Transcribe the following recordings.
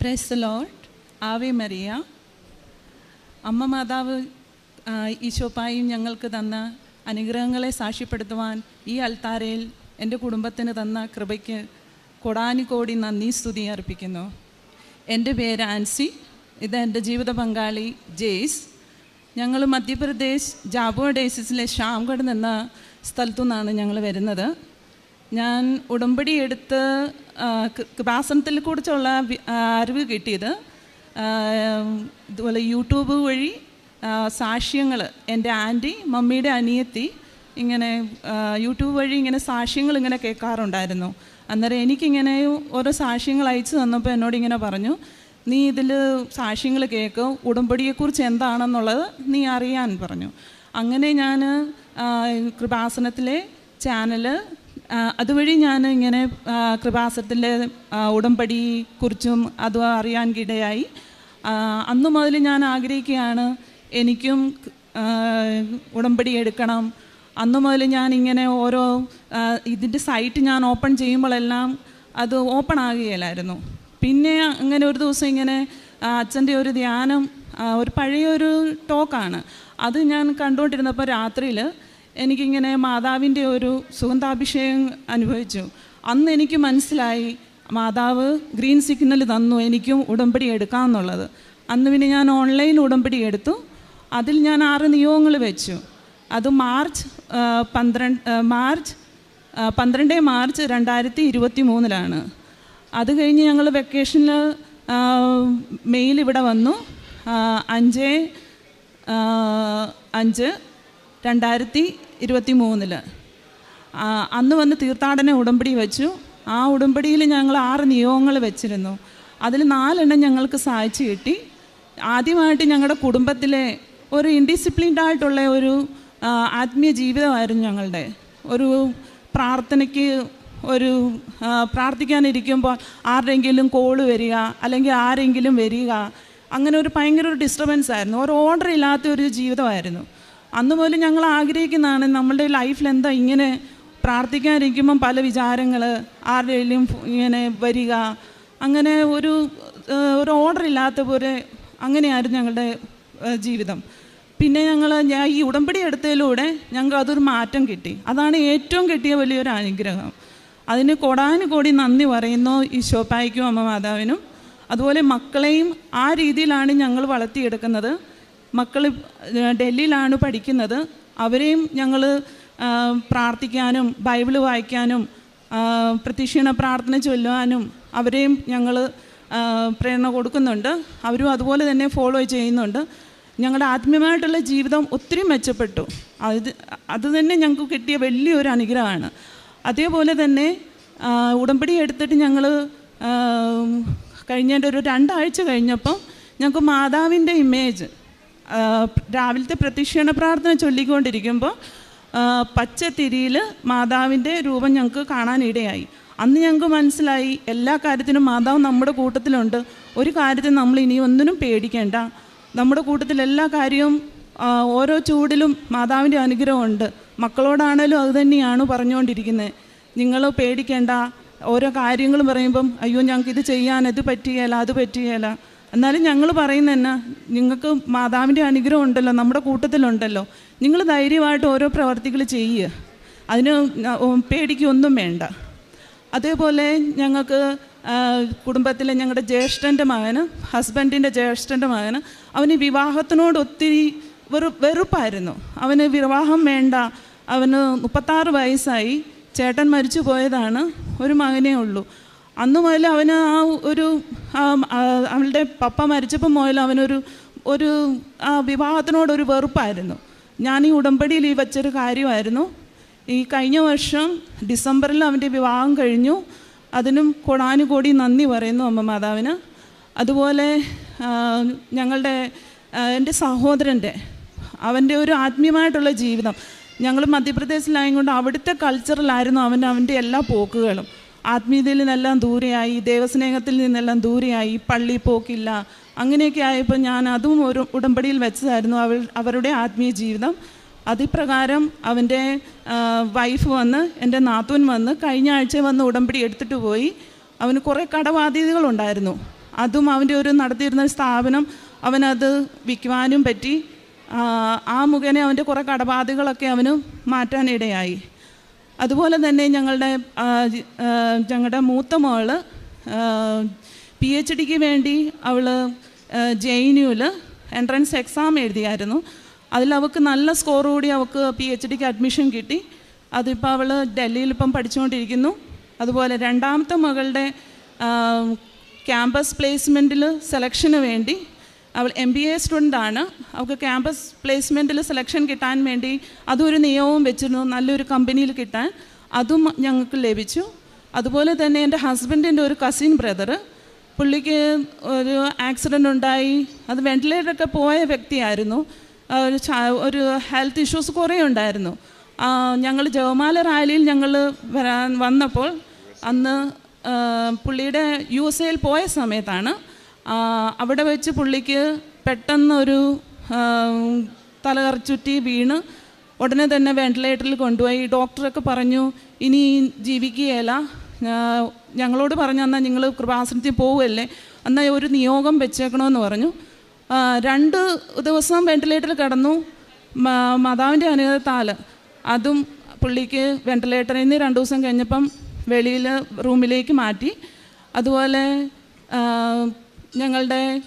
Price ലോട്ട് ആവേ മറിയ അമ്മ മാതാവ് ഈശോപ്പായും ഞങ്ങൾക്ക് തന്ന അനുഗ്രഹങ്ങളെ സാക്ഷ്യപ്പെടുത്തുവാൻ ഈ അൽത്താരയിൽ എന്റെ കുടുംബത്തിന് തന്ന കൃപയ്ക്ക് കൊടാനുകോടി നന്ദി സ്തുതി അർപ്പിക്കുന്നു. എന്റെ പേര് ആൻസി. ഇത് എന്റെ ജീവിത പങ്കാളി ജെയ്സ്. ഞങ്ങൾ മധ്യപ്രദേശ് ജാബോ ഡേസിസിലെ ഷാംഗഡ് എന്ന സ്ഥലത്തു നിന്നാണ് ഞങ്ങൾ വരുന്നത്. ഞാൻ ഉടമ്പടി എടുത്ത് കൃപാസനത്തിൽ കുറിച്ചുള്ള അറിവ് കിട്ടിയത് ഇതുപോലെ യൂട്യൂബ് വഴി സാക്ഷ്യങ്ങൾ എന്റെ ആന്റി മമ്മിയുടെ അനിയത്തി ഇങ്ങനെ യൂട്യൂബ് വഴി ഇങ്ങനെ സാക്ഷ്യങ്ങൾ ഇങ്ങനെ കേൾക്കാറുണ്ടായിരുന്നു. അന്നേരം എനിക്കിങ്ങനെ ഓരോ സാക്ഷ്യങ്ങൾ അയച്ചു തന്നപ്പോൾ എന്നോട് ഇങ്ങനെ പറഞ്ഞു നീ ഇതിൽ സാക്ഷ്യങ്ങൾ കേൾക്കും ഉടമ്പടിയെക്കുറിച്ച് എന്താണെന്നുള്ളത് നീ അറിയാൻ പറഞ്ഞു. അങ്ങനെ ഞാൻ കൃപാസനത്തിലെ ചാനൽ ആ, അതുവഴി ഞാൻ ഇങ്ങനെ കൃപാസത്തിന്റെ ഉടമ്പടി കുറിച്ചും അത് അറിയാൻ ഇടയായി അന്നു മുതൽ ഞാൻ ആഗ്രഹിക്കുകയാണ് എനിക്കും ഉടമ്പടി എടുക്കണം. അന്നു മുതൽ ഞാൻ ഇങ്ങനെ ഓരോ ഇതിന്റെ സൈറ്റ് ഞാൻ ഓപ്പൺ ചെയ്യുമ്പോഴെല്ലാം അത് ഓപ്പൺ ആകുകയില്ലായിരുന്നു. പിന്നെ അങ്ങനെ ഒരു ദിവസം ഇങ്ങനെ അച്ഛന്റെ ഒരു ധ്യാനം ഒരു പഴയൊരു ടോക്കാണ്. അത് ഞാൻ കണ്ടുകൊണ്ടിരുന്നപ്പോൾ രാത്രിയിൽ എനിക്കിങ്ങനെ മാതാവിന്റെ ഒരു സുഗന്ധാഭിഷേകം അനുഭവിച്ചു. അന്ന് എനിക്ക് മനസ്സിലായി മാതാവ് ഗ്രീൻ സിഗ്നൽ തന്നു എനിക്കും ഉടമ്പടി എടുക്കാമെന്നുള്ളത് അന്ന് പിന്നെ ഞാൻ ഓൺലൈൻ ഉടമ്പടി എടുത്തു. അതിൽ ഞാൻ ആറ് നിയോഗങ്ങൾ വെച്ചു. അത് മാർച്ച് പന്ത്രണ്ട് മാർച്ച് പന്ത്രണ്ട് മാർച്ച് രണ്ടായിരത്തി ഇരുപത്തി മൂന്നിലാണ് അത് കഴിഞ്ഞ് ഞങ്ങൾ വെക്കേഷനിൽ മെയിൽ ഇവിടെ വന്നു. അഞ്ച് അഞ്ച് രണ്ടായിരത്തി ഇരുപത്തി മൂന്നിൽ അന്ന് വന്ന് തീർത്ഥാടന ഉടമ്പടി വെച്ചു. ആ ഉടമ്പടിയിൽ ഞങ്ങൾ ആറ് നിയോഗങ്ങൾ വെച്ചിരുന്നു. അതിൽ നാലെണ്ണം ഞങ്ങൾക്ക് സഹായിച്ചു കിട്ടി. ആദ്യമായിട്ട് ഞങ്ങളുടെ കുടുംബത്തിലെ ഒരു ഇൻഡിസിപ്ലിൻഡ് ആയിട്ടുള്ള ഒരു ആത്മീയ ജീവിതമായിരുന്നു ഞങ്ങളുടെ. ഒരു പ്രാർത്ഥനയ്ക്ക് ഒരു പ്രാർത്ഥിക്കാനിരിക്കുമ്പോൾ ആരുടെയെങ്കിലും കോൾ വരിക അല്ലെങ്കിൽ ആരെങ്കിലും വരിക. അങ്ങനെ ഒരു ഭയങ്കര ഒരു ഡിസ്റ്റർബൻസ് ആയിരുന്നു. ഒരു ഓർഡർ ഇല്ലാത്ത ഒരു ജീവിതമായിരുന്നു. അന്ന് ഞങ്ങൾ ആഗ്രഹിക്കുന്നതാണ് നമ്മളുടെ ലൈഫിൽ എന്താ ഇങ്ങനെ പ്രാർത്ഥിക്കാനിരിക്കുമ്പം പല വിചാരങ്ങൾ ആരുടെയും ഇങ്ങനെ വരിക അങ്ങനെ ഒരു ഒരു ഓർഡർ ഇല്ലാത്ത പോലെ അങ്ങനെയായിരുന്നു ഞങ്ങളുടെ ജീവിതം. പിന്നെ ഞങ്ങൾ ഞാൻ ഈ ഉടമ്പടി എടുത്തതിലൂടെ ഞങ്ങൾക്ക് അതൊരു മാറ്റം കിട്ടി. അതാണ് ഏറ്റവും കിട്ടിയ വലിയൊരു അനുഗ്രഹം. അതിന് കോടാനുകോടി നന്ദി പറയുന്നു ഈശോപ്പായ്ക്കും അമ്മ മാതാവിനും അതുപോലെ മക്കളെയും ആ രീതിയിലാണ് ഞങ്ങൾ വളർത്തിയെടുക്കുന്നത്. മക്കൾ ഡൽഹിയിലാണ് പഠിക്കുന്നത്. അവരെയും ഞങ്ങൾ പ്രാർത്ഥിക്കാനും ബൈബിൾ വായിക്കാനും പ്രതീക്ഷണ പ്രാർത്ഥന ചൊല്ലുവാനും അവരെയും ഞങ്ങൾ പ്രേരണ കൊടുക്കുന്നുണ്ട്. അവരും അതുപോലെ തന്നെ ഫോളോ ചെയ്യുന്നുണ്ട്. ഞങ്ങളുടെ ആത്മീയമായിട്ടുള്ള ജീവിതം ഒത്തിരി മെച്ചപ്പെട്ടു. അത് അത് തന്നെ ഞങ്ങൾക്ക് കിട്ടിയ വലിയൊരു അനുഗ്രഹമാണ്. അതേപോലെ തന്നെ ഉടമ്പടി എടുത്തിട്ട് ഞങ്ങൾ കഴിഞ്ഞതിന്റെ ഒരു രണ്ടാഴ്ച കഴിഞ്ഞപ്പം ഞങ്ങൾക്ക് മാതാവിന്റെ ഇമേജ് രാവിലത്തെ പ്രത്യക്ഷീണ പ്രാർത്ഥന ചൊല്ലിക്കൊണ്ടിരിക്കുമ്പോൾ പച്ചത്തിരിയിൽ മാതാവിന്റെ രൂപം ഞങ്ങൾക്ക് കാണാനിടയായി. അന്ന് ഞങ്ങൾക്ക് മനസ്സിലായി എല്ലാ കാര്യത്തിനും മാതാവ് നമ്മുടെ കൂട്ടത്തിലുണ്ട്. ഒരു കാര്യത്തിൽ നമ്മൾ ഇനി ഒന്നിനും പേടിക്കേണ്ട. നമ്മുടെ കൂട്ടത്തിൽ എല്ലാ കാര്യവും ഓരോ ചൂടിലും മാതാവിന്റെ അനുഗ്രഹമുണ്ട്. മക്കളോടാണേലും അത് തന്നെയാണ് പറഞ്ഞുകൊണ്ടിരിക്കുന്നത് നിങ്ങൾ പേടിക്കേണ്ട. ഓരോ കാര്യങ്ങൾ പറയുമ്പം അയ്യോ ഞങ്ങൾക്ക് ഇത് ചെയ്യാൻ ഇത് പറ്റുകയില്ല അത് പറ്റുകയില്ല എന്നാലും ഞങ്ങൾ പറയുന്ന എന്നാ നിങ്ങൾക്ക് മാതാവിന്റെ അനുഗ്രഹം ഉണ്ടല്ലോ നമ്മുടെ കൂട്ടത്തിലുണ്ടല്ലോ. നിങ്ങൾ ധൈര്യമായിട്ട് ഓരോ പ്രവർത്തികൾ ചെയ്യുക അതിന് പേടിക്കൊന്നും വേണ്ട. അതേപോലെ ഞങ്ങൾക്ക് കുടുംബത്തിലെ ഞങ്ങളുടെ ജ്യേഷ്ഠന്റെ മകന് ഹസ്ബൻഡിന്റെ ജ്യേഷ്ഠന്റെ മകന് അവന് വിവാഹത്തിനോട് ഒത്തിരി വെറു വെറുപ്പായിരുന്നു. അവന് വിവാഹം വേണ്ട. അവന് മുപ്പത്താറ് വയസ്സായി. ചേട്ടൻ മരിച്ചു പോയതാണ് ഒരു മകനേ ഉള്ളൂ. അന്ന് മുതൽ അവന് ആ ഒരു അവളുടെ പപ്പ മരിച്ചപ്പോൾ മുതൽ അവനൊരു ഒരു ആ വിവാഹത്തിനോടൊരു വെറുപ്പായിരുന്നു. ഞാൻ ഈ ഉടമ്പടിയിൽ ഈ വെച്ചൊരു കാര്യമായിരുന്നു. ഈ കഴിഞ്ഞ വർഷം ഡിസംബറിൽ അവന്റെ വിവാഹം കഴിഞ്ഞു. അതിനും കൊടാനുകൂടി നന്ദി പറയുന്നു അമ്മ മാതാവിന്. അതുപോലെ ഞങ്ങളുടെ എന്റെ സഹോദരന്റെ അവന്റെ ഒരു ആത്മീയമായിട്ടുള്ള ജീവിതം. ഞങ്ങൾ മധ്യപ്രദേശിലായതുകൊണ്ട് അവിടുത്തെ കൾച്ചറിലായിരുന്നു അവൻ അവന്റെ എല്ലാ പോക്കുകളും. ആത്മീയതയിൽ നിന്നെല്ലാം ദൂരെയായി ദൈവസ്നേഹത്തിൽ നിന്നെല്ലാം ദൂരെയായി പള്ളി പോക്കില്ല. അങ്ങനെയൊക്കെ ആയപ്പോൾ ഞാൻ അതും ഒരു ഉടമ്പടിയിൽ വെച്ചതായിരുന്നു. അവൾ അവരുടെ ആത്മീയ ജീവിതം. അതിപ്രകാരം അവന്റെ വൈഫ് വന്ന് എന്റെ നാത്തൂൻ വന്ന് കഴിഞ്ഞ ആഴ്ച വന്ന് ഉടമ്പടി എടുത്തിട്ട് പോയി. അവന് കുറേ കടബാധ്യതകളുണ്ടായിരുന്നു അതും അവന്റെ ഒരു നടത്തിയിരുന്ന സ്ഥാപനം അവനത് വിൽക്കുവാനും പറ്റി. ആ, മുഖേന അവന്റെ കുറേ കടബാധകളൊക്കെ അവന് മാറ്റാനിടയായി. അതുപോലെ തന്നെ ഞങ്ങളുടെ ഞങ്ങളുടെ മൂത്ത മോൾ പി എച്ച് ഡിക്ക് വേണ്ടി അവൾ ജെ എൻ യുവിൽ എൻട്രൻസ് എക്സാം എഴുതിയായിരുന്നു. അതിൽ അവൾക്ക് നല്ല സ്കോർ കൂടി അവൾക്ക് പി എച്ച് ഡിക്ക് അഡ്മിഷൻ കിട്ടി. അതിപ്പോൾ അവൾ ഡൽഹിയിൽ ഇപ്പം പഠിച്ചുകൊണ്ടിരിക്കുന്നു. അതുപോലെ രണ്ടാമത്തെ മകളുടെ ക്യാമ്പസ് പ്ലേസ്മെന്റിൽ സെലക്ഷന് വേണ്ടി അവൾ എം ബി എ സ്റ്റുഡന്റാണ് അവൾക്ക് ക്യാമ്പസ് പ്ലേസ്മെന്റിൽ സെലക്ഷൻ കിട്ടാൻ വേണ്ടി അതും ഒരു നിയമവും വെച്ചിരുന്നു. നല്ലൊരു കമ്പനിയിൽ കിട്ടാൻ അതും ഞങ്ങൾക്ക് ലഭിച്ചു. അതുപോലെ തന്നെ എന്റെ ഹസ്ബൻഡിന്റെ ഒരു കസിൻ ബ്രദർ പുള്ളിക്ക് ഒരു ആക്സിഡന്റ് ഉണ്ടായി. അത് വെന്റിലേറ്ററൊക്കെ പോയ വ്യക്തിയായിരുന്നു. ഒരു ഒരു ഹെൽത്ത് ഇഷ്യൂസ് കുറേ ഉണ്ടായിരുന്നു. ഞങ്ങൾ ജവമാല റാലിയിൽ ഞങ്ങൾ വരാൻ വന്നപ്പോൾ അന്ന് പുള്ളിയുടെ യു എസ് എയിൽ പോയ സമയത്താണ് അവിടെ വെച്ച് പുള്ളിക്ക് പെട്ടെന്നൊരു തലകറച്ചുറ്റി വീണ് ഉടനെ തന്നെ വെന്റിലേറ്ററിൽ കൊണ്ടുപോയി. ഡോക്ടറൊക്കെ പറഞ്ഞു ഇനി ജീവിക്കുകയില്ല. ഞങ്ങളോട് പറഞ്ഞു എന്നാൽ നിങ്ങൾ കൃപാസനത്തിൽ പോവുമല്ലേ എന്നാൽ ഒരു നിയോഗം വെച്ചേക്കണമെന്ന് പറഞ്ഞു. രണ്ട് ദിവസം വെന്റിലേറ്ററിൽ കിടന്നു. മാതാവിന്റെ അനുഗ്രഹത്താൽ അതും പുള്ളിക്ക് വെന്റിലേറ്ററിൽ നിന്ന് രണ്ട് ദിവസം കഴിഞ്ഞപ്പം വെളിയിൽ റൂമിലേക്ക് മാറ്റി. അതുപോലെ ഞങ്ങളുടെ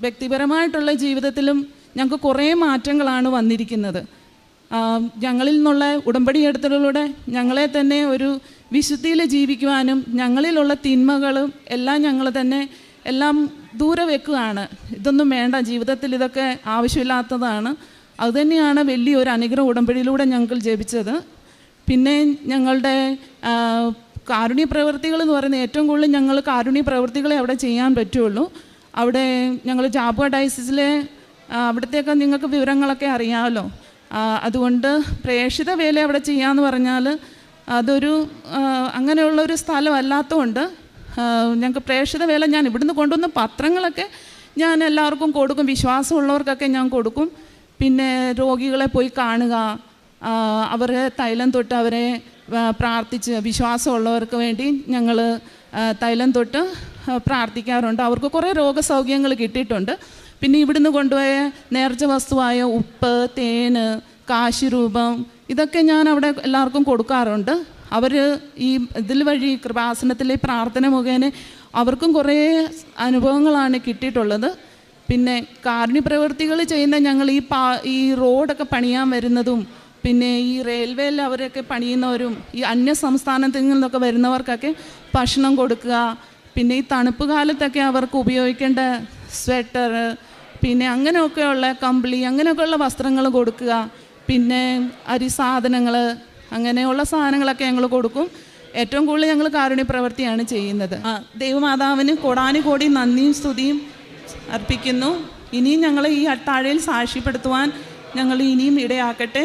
വ്യക്തിപരമായിട്ടുള്ള ജീവിതത്തിലും ഞങ്ങൾക്ക് കുറേ മാറ്റങ്ങളാണ് വന്നിരിക്കുന്നത്. ഞങ്ങളിൽ നിന്നുള്ള ഉടമ്പടി എടുത്തലിലൂടെ ഞങ്ങളെ തന്നെ ഒരു വിശുദ്ധിയിൽ ജീവിക്കുവാനും ഞങ്ങളിലുള്ള തിന്മകളും എല്ലാം ഞങ്ങൾ തന്നെ എല്ലാം ദൂരെ വെക്കുകയാണ്. ഇതൊന്നും വേണ്ട ജീവിതത്തിൽ ഇതൊക്കെ ആവശ്യമില്ലാത്തതാണ്. അതുതന്നെയാണ് വലിയൊരു അനുഗ്രഹ ഉടമ്പടിയിലൂടെ ഞങ്ങൾ ജപിച്ചത്. പിന്നെ ഞങ്ങളുടെ കാരുണ്യ പ്രവൃത്തികൾ എന്ന് പറയുന്നത് ഏറ്റവും കൂടുതൽ ഞങ്ങൾ കാരുണ്യ പ്രവൃത്തികളെ അവിടെ ചെയ്യാൻ പറ്റുള്ളൂ. അവിടെ ഞങ്ങൾ ജാബുവ ഡയസിസിലെ അവിടത്തേക്ക് നിങ്ങൾക്ക് വിവരങ്ങളൊക്കെ അറിയാമല്ലോ അതുകൊണ്ട് പ്രേക്ഷിത വേല അവിടെ ചെയ്യാമെന്ന് പറഞ്ഞാൽ അതൊരു അങ്ങനെയുള്ള ഒരു സ്ഥലമല്ലാത്തതുകൊണ്ട് ഞങ്ങൾക്ക് പ്രേക്ഷിത വേല ഞാൻ ഇവിടുന്ന് കൊണ്ടുവന്ന പത്രങ്ങളൊക്കെ ഞാൻ എല്ലാവർക്കും കൊടുക്കും. വിശ്വാസമുള്ളവർക്കൊക്കെ ഞാൻ കൊടുക്കും. പിന്നെ രോഗികളെ പോയി കാണുക അവരെ തൈലം തൊട്ട് അവരെ പ്രാർത്ഥിച്ച് വിശ്വാസമുള്ളവർക്ക് വേണ്ടി ഞങ്ങൾ തൈലം തൊട്ട് പ്രാർത്ഥിക്കാറുണ്ട്. അവർക്ക് കുറേ രോഗസൗഖ്യങ്ങൾ കിട്ടിയിട്ടുണ്ട്. പിന്നെ ഇവിടുന്ന് കൊണ്ടുപോയ നേർച്ച വസ്തുവായ ഉപ്പ് തേന് കാശിരൂപം ഇതൊക്കെ ഞാൻ അവിടെ എല്ലാവർക്കും കൊടുക്കാറുണ്ട്. അവർ ഈ ഇതിൽ വഴി കൃപാസനത്തിലെ പ്രാർത്ഥന മുഖേന അവർക്കും കുറേ അനുഭവങ്ങളാണ് കിട്ടിയിട്ടുള്ളത്. പിന്നെ കാരുണ്യ പ്രവൃത്തികൾ ചെയ്യുന്ന ഞങ്ങൾ ഈ പാ ഈ റോഡൊക്കെ പണിയാൻ വരുന്നതും പിന്നെ ഈ റെയിൽവേയിൽ അവരൊക്കെ പണിയുന്നവരും ഈ അന്യ സംസ്ഥാനത്തിൽ നിന്നൊക്കെ വരുന്നവർക്കൊക്കെ ഭക്ഷണം കൊടുക്കുക പിന്നെ ഈ തണുപ്പ് കാലത്തൊക്കെ അവർക്ക് ഉപയോഗിക്കേണ്ട സ്വെറ്റർ പിന്നെ അങ്ങനെയൊക്കെയുള്ള കമ്പിളി അങ്ങനെയൊക്കെയുള്ള വസ്ത്രങ്ങൾ കൊടുക്കുക പിന്നെ അരി സാധനങ്ങൾ അങ്ങനെയുള്ള സാധനങ്ങളൊക്കെ ഞങ്ങൾ കൊടുക്കും. ഏറ്റവും കൂടുതൽ ഞങ്ങൾ കാരുണ്യ പ്രവൃത്തിയാണ് ചെയ്യുന്നത്. ദൈവമാതാവിന് കോടാനുകോടി നന്ദിയും സ്തുതിയും അർപ്പിക്കുന്നു. ഇനിയും ഞങ്ങൾ ഈ അത്താഴയിൽ സാക്ഷ്യപ്പെടുത്തുവാൻ ഞങ്ങൾ ഇനിയും ഇടയാക്കട്ടെ.